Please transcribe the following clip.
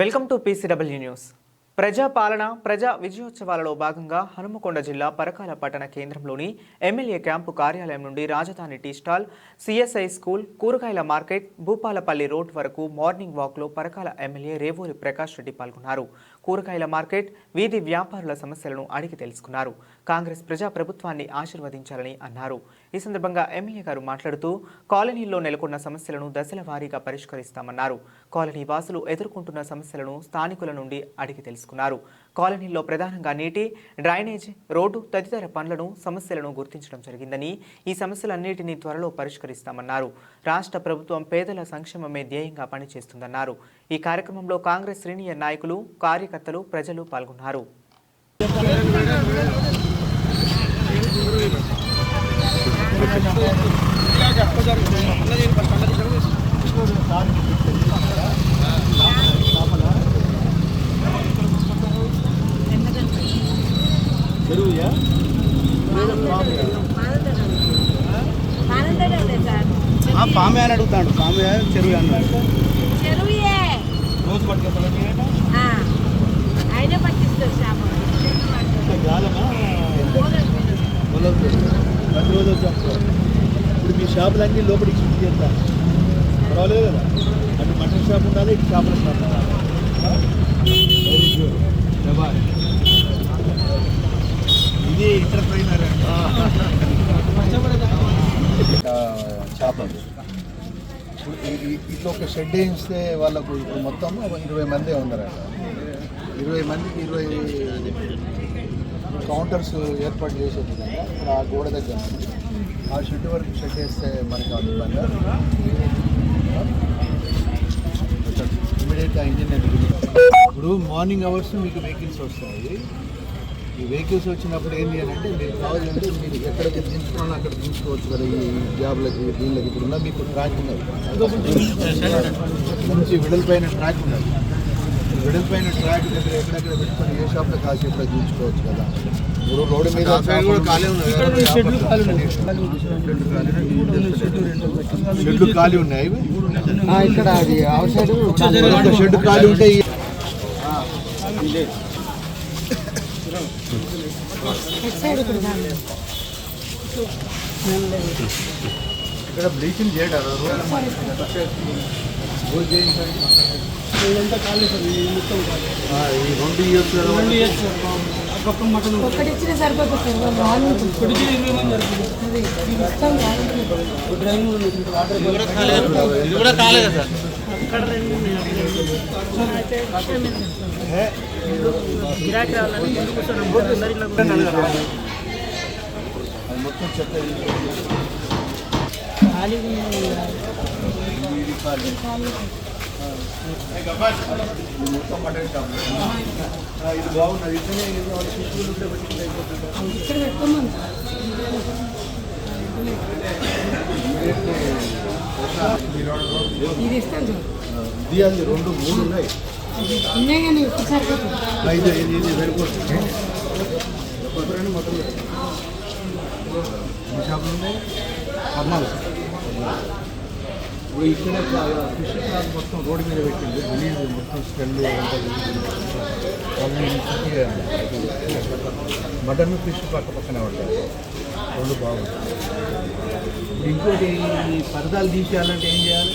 Welcome to PCW news. ప్రజా పాలన ప్రజా విజయోత్సవాలలో భాగంగా హనుమకొండ జిల్లా పరకాల పట్టణ కేంద్రంలోని ఎమ్మెల్యే క్యాంపు కార్యాలయం నుండి రాజధాని టీ స్టాల్ సిఎస్ఐ స్కూల్ కూరగాయల మార్కెట్ భూపాలపల్లి రోడ్ వరకు మార్నింగ్ వాక్లో పరకాల ఎమ్మెల్యే రేవూరి ప్రకాష్ రెడ్డి పాల్గొన్నారు. కూరగాయల మార్కెట్ వీధి వ్యాపారుల సమస్యలను అడిగి తెలుసుకున్నారు. కాంగ్రెస్ ప్రజా ప్రభుత్వాన్ని ఆశీర్వదించాలని అన్నారు. ఈ సందర్భంగా ఎమ్మెల్యే గారు మాట్లాడుతూ కాలనీల్లో నెలకొన్న సమస్యలను దశల వారీగా పరిష్కరిస్తామన్నారు. కాలనీ వాసులు ఎదుర్కొంటున్న సమస్యలను స్థానికుల నుండి అడిగి తెలుసుకున్నారు. కాలనీల్లో ప్రధానంగా నీటి డ్రైనేజ్ రోడ్డు తదితర పనులను సమస్యలను గుర్తించడం జరిగిందని ఈ సమస్యలన్నింటినీ త్వరలో పరిష్కరిస్తామన్నారు. రాష్ట్ర ప్రభుత్వం పేదల సంక్షేమమే ధ్యేయంగా పనిచేస్తుందన్నారు. ఈ కార్యక్రమంలో కాంగ్రెస్ సీనియర్ నాయకులు కార్యకర్తలు ప్రజలు పాల్గొన్నారు. ఆ, పామే అని అడుగుతాడు. పామే చెరువు అన్నాడు. రోజు పట్టుకెళ్తాడు ఆయనే పట్టిస్తారు. పొలంలో ప్రతిరోజు వచ్చి అమ్ముతారు. ఇప్పుడు మీ షాపులు అన్నీ లోపలికి షిఫ్ట్ చేస్తారు పర్వాలేదు కదా? అటు మటన్ షాప్ ఉండాలి ఇటు చేపల షాప్ ఉండాలి. వెరీ గుడ్ జబాయ్. ఇది ఎంటర్ప్రైనర్ చేపలు. ఇట్లా ఒక షెడ్ వేయిస్తే వాళ్ళకు ఇప్పుడు మొత్తం ఇరవై మంది ఉన్నారంట ఇరవై మందికి ఇరవై కౌంటర్స్ ఏర్పాటు చేసే విధంగా ఆ గోడ దగ్గర ఆ షెడ్ వరకు షెడ్ వేస్తే మనకి అది ఇబ్బంది ఇమీడియట్గా ఇంజిన్ ఇప్పుడు మార్నింగ్ అవర్స్ మీకు వెహికల్స్ వస్తాయి. ఈ వెహికల్స్ వచ్చినప్పుడు ఏంటి అని అంటే మీరు కావాలంటే మీరు ఎక్కడికి దించుకోవాలో అక్కడ దించుకోవచ్చు కదా ఈ జాబ్లకి దీనిలకి ఇప్పుడు ఉన్న మీకు ట్రాక్ ఉన్నది. మంచి వెడల్పైన ట్రాక్ ఉన్నది. వెడల్పైన ట్రాక్ దగ్గర ఎక్కడెక్కడ పెట్టుకొని ఏ షాప్లో కాసి ఎక్కడ దించుకోవచ్చు కదా. ఇప్పుడు రోడ్డు మీద షెడ్లు ఖాళీ ఉన్నాయి. ఇక్కడ అది అవుట్ సైడ్ ఒక షెడ్ ఖాళీ ఉంటాయి. ఇక్కడ బ్లీచింగ్ చేయడం రోజు చేయించండి. ఇదంతా ఖాళీ సార్ ఈ మొత్తం ఖాళీ. ఆ, ఈ రెండు ఇయర్స్ రెండు ఇయర్స్ సార్ ఒక్కొక్క మటన్ ఒకటి ఇచ్చిన సరిపోతుంది సార్ కూడా కాలేదు సార్ అక్కడ రెండు ఉన్నాయి, అక్కడ రెండు. గిరాకీ రావాలని ముందుకు వస్తారు. అందరూ ఇట్లా కూర్చొని అది మొత్తం చెత్త ఖాళీగా ఉన్నాయి. ఇది ఖాళీ. ఇది మొత్తం మటన్ షాప్ ఆ, ఇది బాగున్నది ఇట్లనే ఇది వాళ్ళ శిశువులు ఉంటే పెట్టుకుంటే అయిపోతుంది ఇక్కడ పెట్టుకోమని ఇది ఇస్తాను సార్. అది రెండు మూడు ఉన్నాయి. ఉన్నాయి కానీ వెళ్ళిపోతుంది కొత్తరండి మొత్తం షాపులు ఉన్నాయి ఇప్పుడు ఇక్కడ ఫిష్ క్లాత్ మొత్తం రోడ్డు మీద పెట్టింది. గలీజ్ మొత్తం స్మెల్ మటన్ ఫిష్ పక్క పక్కనే ఉంటాయి రెండు బాగుంటాయి. ఇంకోటి పరదాలు తీసేయాలంటే ఏం చేయాలి?